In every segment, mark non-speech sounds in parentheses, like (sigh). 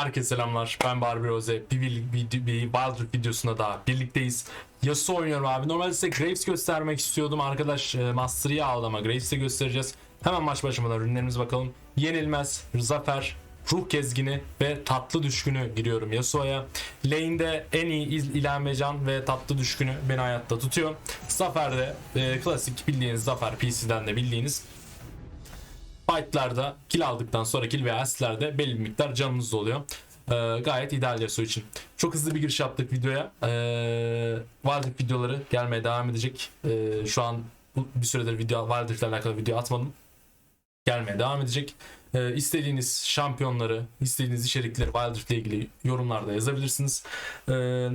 Herkese selamlar. Ben Barbie Rose. Bir, bir, bir, bir Wild videosunda daha birlikteyiz. Yasuo oynuyorum abi. Normalde size Graves göstermek istiyordum. Arkadaş e, Master Yi aldı ama Graves'e göstereceğiz. Hemen maç başlamadan ürünlerimize bakalım. Yenilmez, Zafer, Ruh Gezgini ve Tatlı Düşkünü giriyorum Yasuo'ya. Lane'de en iyi il- ve Tatlı Düşkünü beni hayatta tutuyor. Zafer'de e, klasik bildiğiniz Zafer PC'den de bildiğiniz fightlarda kill aldıktan sonra kill veya asistlerde belli bir miktar canınız oluyor. Ee, gayet ideal Yasuo için. Çok hızlı bir giriş yaptık videoya. Ee, Wild videoları gelmeye devam edecek. Ee, şu an bir süredir video Wild ile alakalı video atmadım. Gelmeye devam edecek. Ee, istediğiniz şampiyonları, istediğiniz içerikleri Wild Rift ile ilgili yorumlarda yazabilirsiniz. Ee,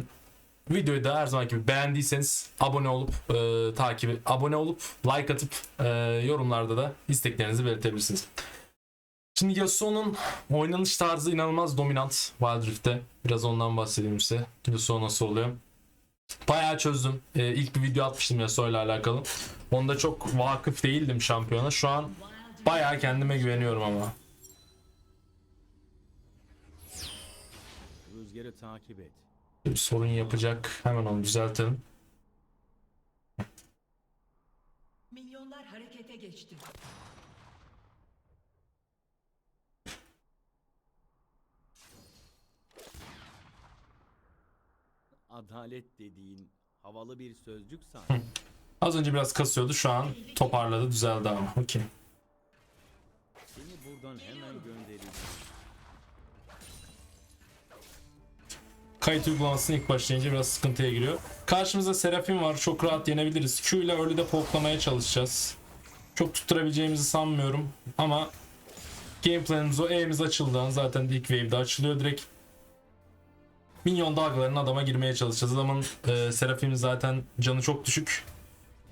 Videoyu da her zamanki gibi beğendiyseniz abone olup e, takibi abone olup like atıp e, yorumlarda da isteklerinizi belirtebilirsiniz. Şimdi Yasuo'nun oynanış tarzı inanılmaz dominant Wild Rift'te. Biraz ondan bahsedeyim size. Yasuo nasıl oluyor? Bayağı çözdüm. E, ilk bir video atmıştım Yasuo ile alakalı. Onda çok vakıf değildim şampiyona. Şu an bayağı kendime güveniyorum ama. Rüzgarı takip et. Bir sorun yapacak. Hemen onu düzeltelim. Milyonlar harekete geçti. Adalet dediğin havalı bir sözcük (laughs) sanki. Az önce biraz kasıyordu. Şu an toparladı, düzeldi ama. Okey. Seni buradan hemen göndereceğim. Kayıt uygulamasını ilk başlayınca biraz sıkıntıya giriyor. Karşımızda Serafin var. Çok rahat yenebiliriz. Q ile early de poklamaya çalışacağız. Çok tutturabileceğimizi sanmıyorum. Ama game planımız o. E'miz açıldığı an zaten ilk wave'de açılıyor direkt. Minyon dalgalarının adama girmeye çalışacağız. Adamın e, Serafin'in zaten canı çok düşük.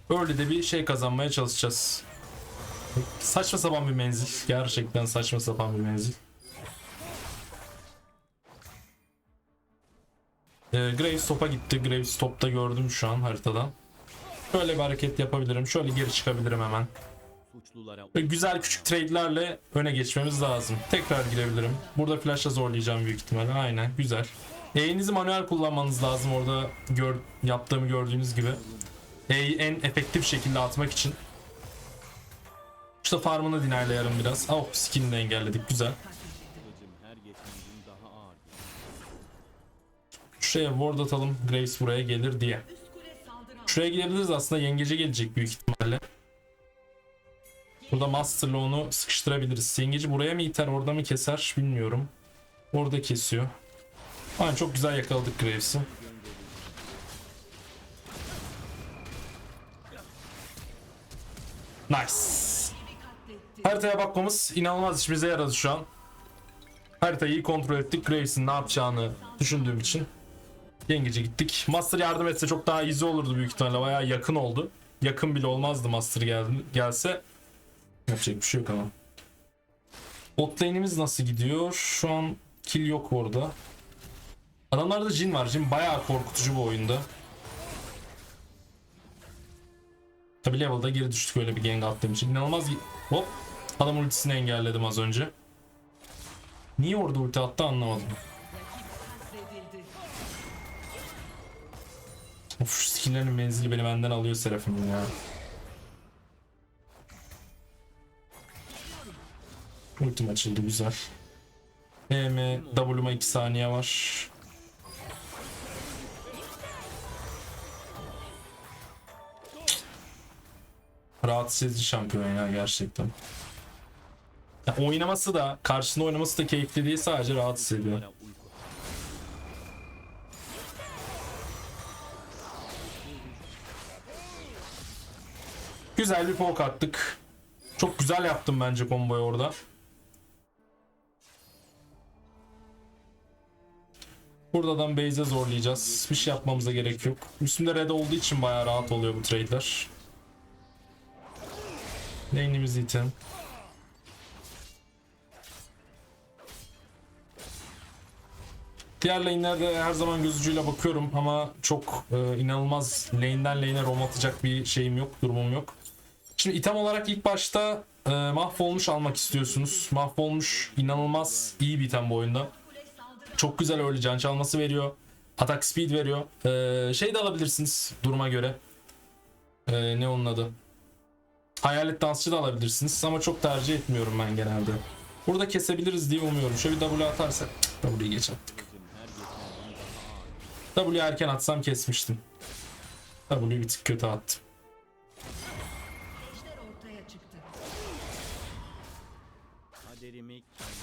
Early'de bir şey kazanmaya çalışacağız. Saçma sapan bir menzil. Gerçekten saçma sapan bir menzil. Ee, Graves top'a gitti. Graves topta gördüm şu an haritadan. Şöyle bir hareket yapabilirim. Şöyle geri çıkabilirim hemen. Ve güzel küçük trade'lerle öne geçmemiz lazım. Tekrar girebilirim. Burada flash'a zorlayacağım büyük ihtimalle. Aynen güzel. E'nizi manuel kullanmanız lazım orada gör, yaptığımı gördüğünüz gibi. E'yi en efektif şekilde atmak için. İşte farmını dinaylayarım biraz. Oh skinini engelledik güzel. Şuraya ward atalım Graves buraya gelir diye. Şuraya gidebiliriz aslında yengece gelecek büyük ihtimalle. Burada Master'la onu sıkıştırabiliriz. Yengeci buraya mı iter orada mı keser bilmiyorum. Orada kesiyor. Aynen çok güzel yakaladık Graves'i. Nice. Haritaya bakmamız inanılmaz işimize yaradı şu an. Haritayı iyi kontrol ettik. Graves'in ne yapacağını düşündüğüm için. Yengece gittik. Master yardım etse çok daha easy olurdu büyük ihtimalle. Bayağı yakın oldu. Yakın bile olmazdı Master geldi, gelse. Yapacak bir şey yok ama. Bot lane'imiz nasıl gidiyor? Şu an kill yok orada. Adamlarda Jin var. Jin bayağı korkutucu bu oyunda. Tabi level'da geri düştük öyle bir gank attığım için. İnanılmaz Hop. Adam ultisini engelledim az önce. Niye orada ulti attı anlamadım. Of şu menzili beni benden alıyor Seraphim'in ya. Ultim açıldı güzel. EM W'ma 2 saniye var. Rahatsız edici şampiyon ya gerçekten. Ya oynaması da karşısında oynaması da keyifli değil sadece rahatsız ediyor. Güzel bir poke attık. Çok güzel yaptım bence komboyu orada. Buradan base'e zorlayacağız. Bir şey yapmamıza gerek yok. Üstümde red olduğu için bayağı rahat oluyor bu trade'ler. Lane'imizi iten. Diğer lane'lerde her zaman göz ucuyla bakıyorum ama çok e, inanılmaz lane'den lane'e roam atacak bir şeyim yok, durumum yok. Şimdi item olarak ilk başta e, mahvolmuş almak istiyorsunuz. Mahvolmuş inanılmaz iyi bir item bu oyunda. Çok güzel öyle can çalması veriyor. Atak speed veriyor. Ee, şey de alabilirsiniz duruma göre. Ee, ne onun adı? Hayalet dansçı da alabilirsiniz ama çok tercih etmiyorum ben genelde. Burada kesebiliriz diye umuyorum. Şöyle bir W atarsak. W'yi geç attık. W erken atsam kesmiştim. W'yi bir tık kötü attım. Kaderimi kendim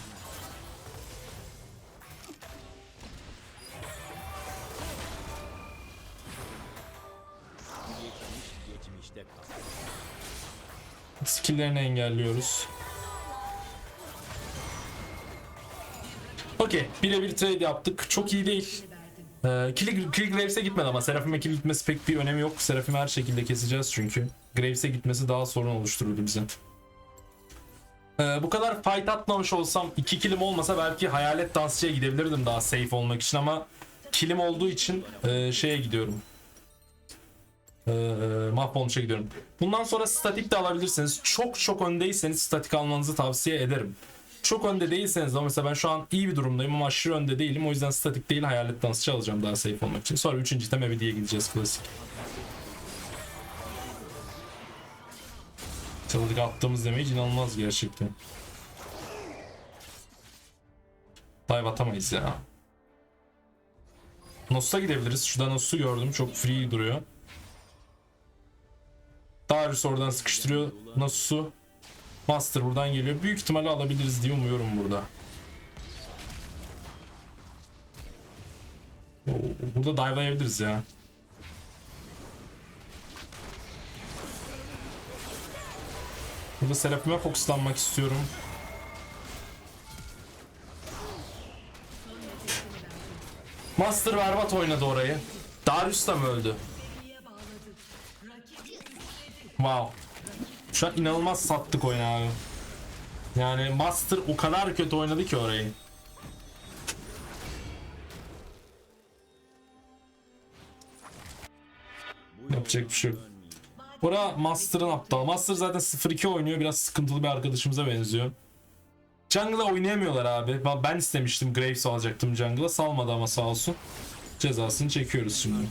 Geçmiş geçmişte kaldı. Skill'lerini engelliyoruz. Okey. Birebir trade yaptık. Çok iyi değil. Ee, Kill, Kill Graves'e gitmedi ama Seraphim'e kill gitmesi pek bir önemi yok. Seraphim'i her şekilde keseceğiz çünkü. Graves'e gitmesi daha sorun oluştururdu bize. Ee, bu kadar fight atmamış olsam 2 killim olmasa belki hayalet dansçıya gidebilirdim daha safe olmak için ama killim olduğu için e, şeye gidiyorum. Ee, mahvolmuşa gidiyorum. Bundan sonra statik de alabilirsiniz. Çok çok öndeyseniz statik almanızı tavsiye ederim. Çok önde değilseniz ama mesela ben şu an iyi bir durumdayım ama aşırı önde değilim. O yüzden statik değil hayalet dansçı alacağım daha safe olmak için. Sonra 3. item Evidi'ye gideceğiz klasik. Çalıdık attığımız damage inanılmaz gerçekten. Dive atamayız ya. Nos'a gidebiliriz. Şurada Nos'u gördüm. Çok free duruyor. Darius oradan sıkıştırıyor Nasus'u. Master buradan geliyor. Büyük ihtimalle alabiliriz diye umuyorum burada. Burada dive'layabiliriz ya. Burada Seraphim'e fokuslanmak istiyorum. Master berbat oynadı orayı. Darius da mı öldü? Wow. Şu an inanılmaz sattık oyunu abi. Yani Master o kadar kötü oynadı ki orayı. Yapacak bir şey yok. Bura Master'ın aptal. Master zaten 0-2 oynuyor. Biraz sıkıntılı bir arkadaşımıza benziyor. Jungle'a oynayamıyorlar abi. Ben- istemiştim Graves alacaktım jungle'a. Salmadı ama sağ olsun. Cezasını çekiyoruz şimdi.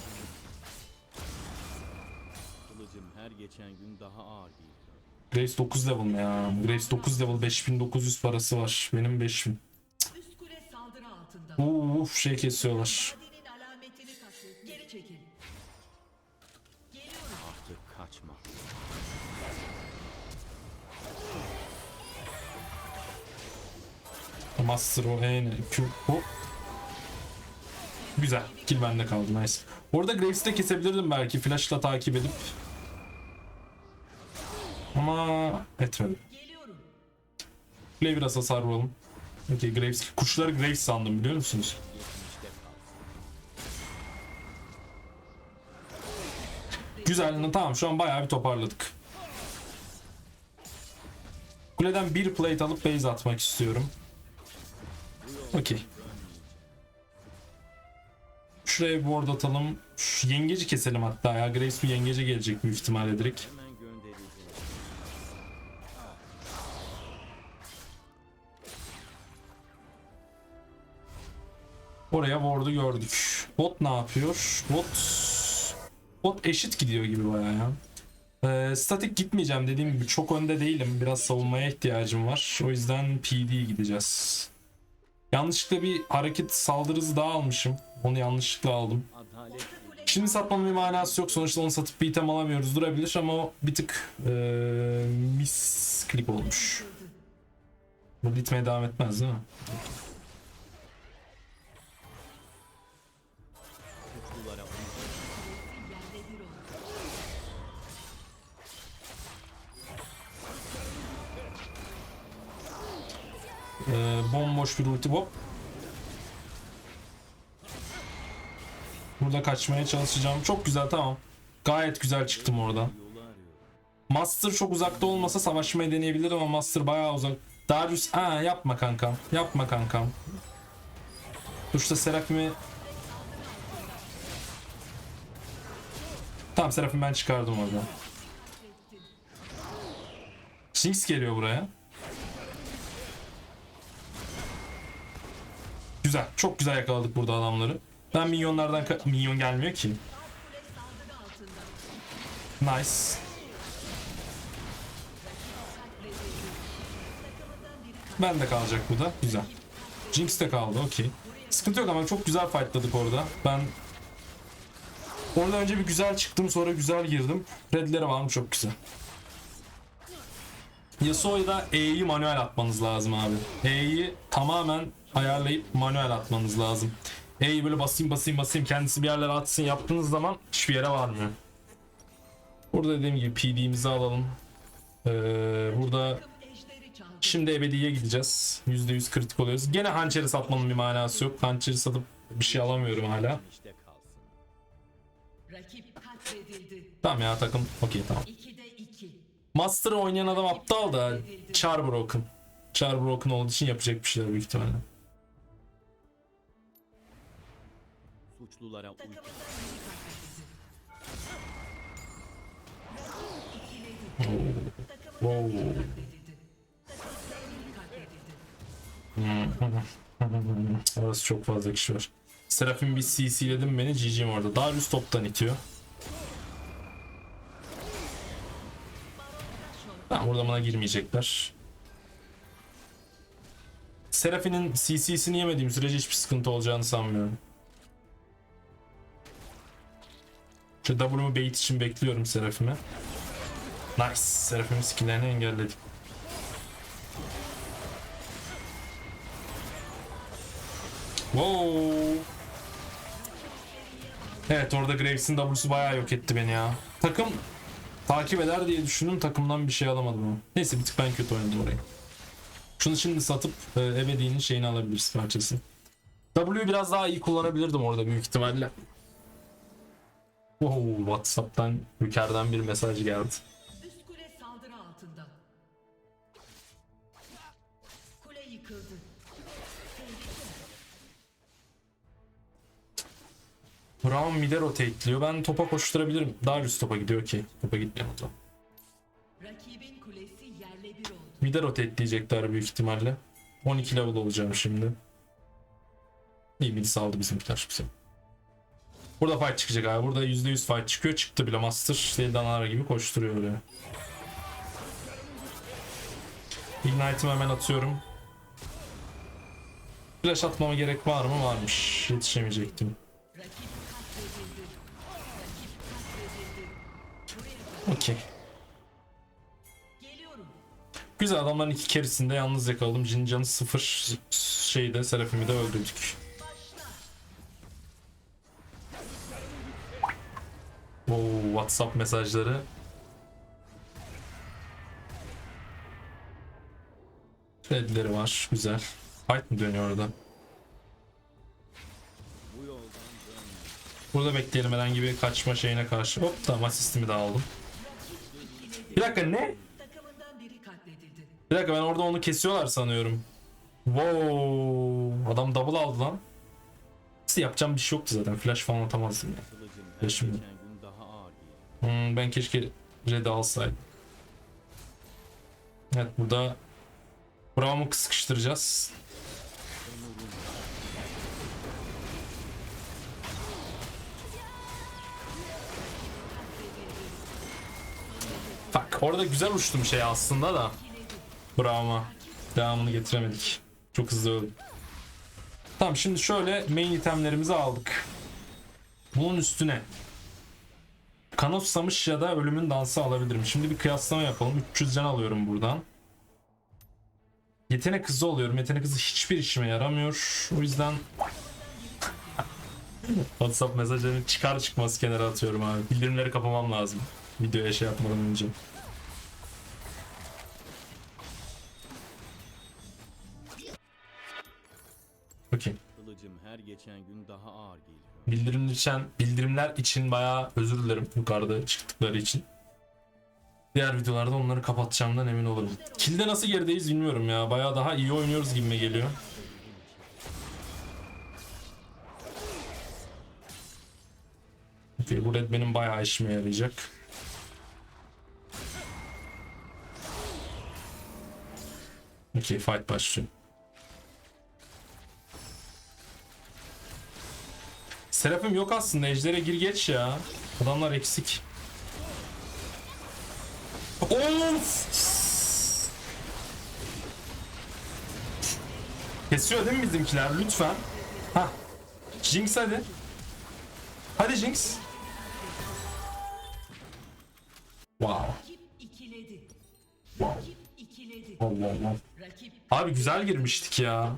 Kılıcım her geçen gün daha ağır geliyor. Graves 9 level mi ya? Graves 9 level 5900 parası var. Benim 5000. Üst kule saldırı altında. Uf şey kesiyorlar. Master o en Q hop. Güzel. Kill bende kaldı nice. Orada Graves'i de kesebilirdim belki flashla takip edip. Ama etmedim. Play biraz hasar vuralım. Okey Graves. Kuşları Graves sandım biliyor musunuz? Güzel. Tamam şu an bayağı bir toparladık. Kuleden bir plate alıp base atmak istiyorum. Okey. Şuraya bir ward atalım. Şu yengeci keselim hatta ya. Graves bir yengece gelecek büyük ihtimalle direkt. Oraya ward'u gördük. Bot ne yapıyor? Bot Bot eşit gidiyor gibi bayağı ya. Ee, statik gitmeyeceğim dediğim gibi çok önde değilim. Biraz savunmaya ihtiyacım var. O yüzden PD gideceğiz. Yanlışlıkla bir hareket saldırı hızı daha almışım. Onu yanlışlıkla aldım. Şimdi satmanın bir manası yok. Sonuçta onu satıp bir item alamıyoruz. Durabilir ama o bir tık ee, mis klip olmuş. Bu gitmeye devam etmez değil mi? Ee, bomboş bir ulti hop. Burada kaçmaya çalışacağım. Çok güzel tamam. Gayet güzel çıktım arıyor. Master çok uzakta olmasa savaşmayı deneyebilirdim ama Master bayağı uzak. Darius aa yapma kankam. Yapma kankam. Dur işte Seraphim'i Tamam Seraphim ben çıkardım orada. Jinx geliyor buraya. Güzel. Çok güzel yakaladık burada adamları. Ben minyonlardan minyon gelmiyor ki. Nice. Ben de kalacak bu da. Güzel. Jinx de kaldı. Okey. Sıkıntı yok ama çok güzel fightladık orada. Ben Orada önce bir güzel çıktım sonra güzel girdim. Redlere var mı çok güzel. Yasuo'ya da E'yi manuel atmanız lazım abi. E'yi tamamen ayarlayıp manuel atmanız lazım. E'yi böyle basayım basayım basayım kendisi bir yerlere atsın yaptığınız zaman hiçbir yere varmıyor. Burada dediğim gibi PD'mizi alalım. Ee, burada şimdi ebediye gideceğiz. %100 kritik oluyoruz. Gene hançeri satmanın bir manası yok. Hançeri satıp bir şey alamıyorum hala. Tamam ya takım okey tamam. 2'de 2. Master oynayan adam aptal da. Char broken olduğu için yapacak bir şeyler büyük ihtimalle. Suçlulara katledildi. Orası çok fazla kişi var. Serafin bir CC'ledim beni GG'm orada. Darius toptan itiyor. Tamam burada bana girmeyecekler. Serafin'in CC'sini yemediğim sürece hiçbir sıkıntı olacağını sanmıyorum. Şu W'mu bait için bekliyorum Serafim'e. Nice. Serafim'in skill'lerini engelledik. Wow. Evet orada Graves'in W'su bayağı yok etti beni ya. Takım takip eder diye düşündüm takımdan bir şey alamadım ama. Neyse bir tık ben kötü oynadım orayı. Şunu şimdi satıp e, Ebedi'nin şeyini alabiliriz parçası. W'yu biraz daha iyi kullanabilirdim orada büyük ihtimalle. Wow, Whatsapp'tan Hüker'den bir mesaj geldi. Üst kule saldırı altında. Kule yıkıldı. Brown mid'e rotate'liyor. Ben topa koşturabilirim. Darius topa gidiyor ki. Topa gitmiyor o zaman. Rakibin kulesi yerle bir oldu. Mid'e rotate'leyecekler büyük ihtimalle. 12 level olacağım şimdi. İyi mid saldı bizimkiler bize. Burada fight çıkacak abi. Burada %100 fight çıkıyor. Çıktı bile Master. Deli gibi koşturuyor oraya. Ignite'ımı hemen atıyorum. Flash atmama gerek var mı? Varmış. Yetişemeyecektim. Okey. Güzel adamların iki kerisinde yalnız yakaladım. Jin canı sıfır şeyde Seraphim'i de öldürdük. WhatsApp mesajları. Redleri var. Güzel. Fight mı dönüyor orada? Burada bekleyelim herhangi bir kaçma şeyine karşı. Hop tamam asistimi de aldım. Bir dakika ne? Bir dakika ben orada onu kesiyorlar sanıyorum. Wow, adam double aldı lan. Nasıl yapacağım bir şey yoktu zaten. Flash falan atamazdım ya. Kılıcım her Hmm, ben keşke Red'i alsaydım. Evet burada Braum'u sıkıştıracağız. Bak orada güzel uçtum şey aslında da. Braum'a. Devamını getiremedik. Çok hızlı öldüm. Tamam şimdi şöyle main itemlerimizi aldık. Bunun üstüne Kanot Samış ya da Ölümün Dansı alabilirim. Şimdi bir kıyaslama yapalım. 300 can alıyorum buradan. Yetenek hızı oluyorum. Yetenek hızı hiçbir işime yaramıyor. O yüzden (laughs) WhatsApp mesajlarını çıkar çıkmaz kenara atıyorum abi. Bildirimleri kapamam lazım. Videoya şey yapmadan önce. Okey. Kılıcım her geçen gün daha ağır geliyor. Bildirimler için, bildirimler için bayağı özür dilerim yukarıda çıktıkları için. Diğer videolarda onları kapatacağımdan emin olurum. Kill'de nasıl gerideyiz bilmiyorum ya. Bayağı daha iyi oynuyoruz gibime geliyor. Okey, bu red benim bayağı işime yarayacak. Okey fight başlıyor. Serafim yok aslında. Ejder'e gir geç ya. Adamlar eksik. Of! Kesiyor değil mi bizimkiler? Lütfen. Hah. Jinx hadi. Hadi Jinx. Wow. Wow. Allah Allah. Abi güzel girmiştik ya.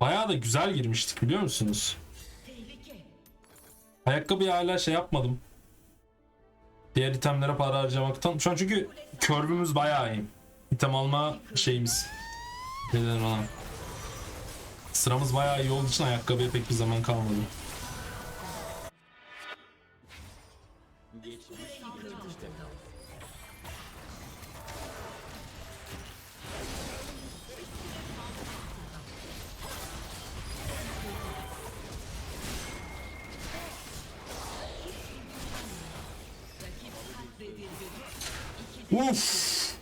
Bayağı da güzel girmiştik biliyor musunuz? Tehlike. Ayakkabıyı hala şey yapmadım. Diğer itemlere para harcamaktan. Şu an çünkü körbümüz bayağı iyi. İtem alma şeyimiz. Ne denir ona? Sıramız bayağı iyi olduğu için ayakkabıya pek bir zaman kalmadı. Geçmiş Uf!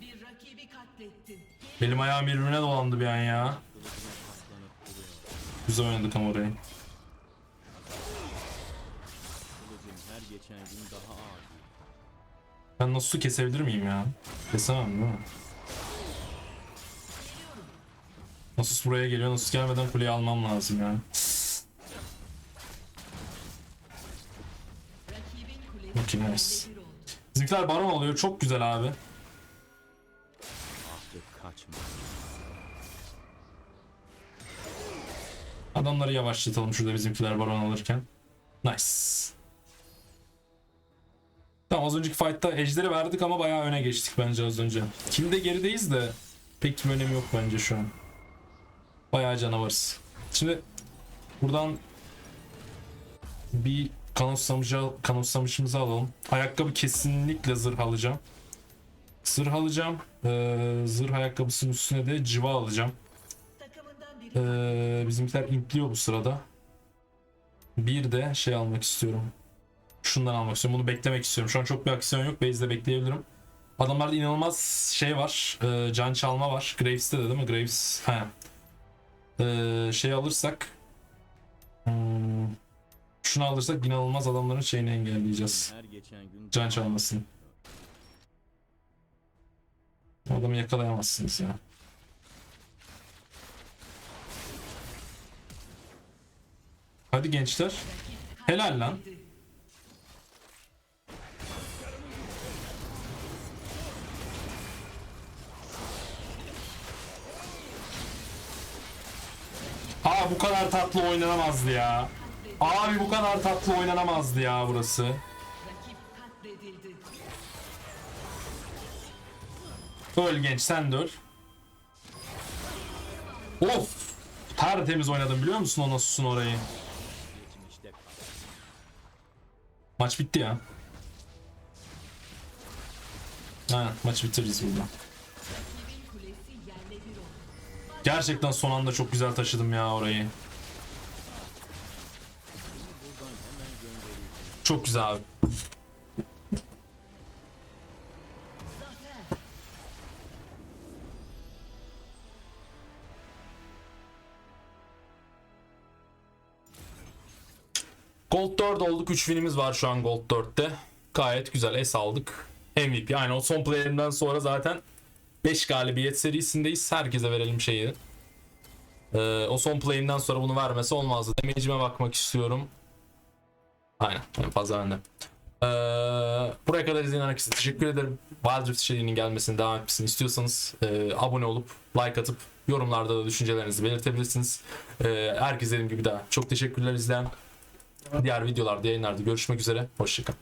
Bir rakibi katlettin. Benim ayağım birbirine dolandı bir an ya. Güzel oynadık ama orayı. Ben Nasus'u kesebilir miyim ya? Kesemem değil mi? Nasus buraya geliyor. Nasus gelmeden kuleyi almam lazım ya. Rakibin kulesi Okey. Bizimkiler baron alıyor. Çok güzel abi. Adamları yavaşlatalım şurada bizimkiler baron alırken. Nice. Tamam az önceki fight'ta ejderi verdik ama bayağı öne geçtik bence az önce. Kill'de gerideyiz de pek bir önemi yok bence şu an. Bayağı canavarız. Şimdi buradan bir kanotsamışı, kanotsamışımızı alalım. Ayakkabı kesinlikle zırh alacağım. Zırh alacağım. Ee, zırh ayakkabısının üstüne de civa alacağım. Ee, bizimkiler intliyor bu sırada. Bir de şey almak istiyorum. Şundan almak istiyorum. Bunu beklemek istiyorum. Şu an çok bir aksiyon yok. Base'de bekleyebilirim. Adamlarda inanılmaz şey var. Ee, can çalma var. Graves'te de değil mi? Graves. He. Ee, şey alırsak şunu alırsak inanılmaz adamların şeyini engelleyeceğiz. Can. O adamı yakalayamazsınız ya. Hadi gençler. Helal lan. Aa bu kadar tatlı oynanamazdı ya. Abi bu kadar tatlı oynanamazdı ya burası. Öl genç sen de öl. Of. Tertemiz oynadım biliyor musun o Nasus'un orayı. Maç bitti ya. Ha, maç bitiririz burada. Gerçekten son anda çok güzel taşıdım ya orayı. Çok güzel abi. Gold 4 olduk. 3 winimiz var şu an Gold 4'te. Gayet güzel. S aldık. MVP. Aynen o son playerinden sonra zaten 5 galibiyet serisindeyiz. Herkese verelim şeyi. Ee, o son play'inden sonra bunu vermesi olmazdı. Damage'ime bakmak istiyorum. Aynen. En fazla bende. Ee, buraya kadar izleyen herkese teşekkür ederim. Wild Rift içeriğinin gelmesini devam etmesini istiyorsanız e, abone olup like atıp yorumlarda da düşüncelerinizi belirtebilirsiniz. Ee, herkese dediğim gibi daha çok teşekkürler izleyen. Diğer videolarda yayınlarda görüşmek üzere. Hoşçakalın.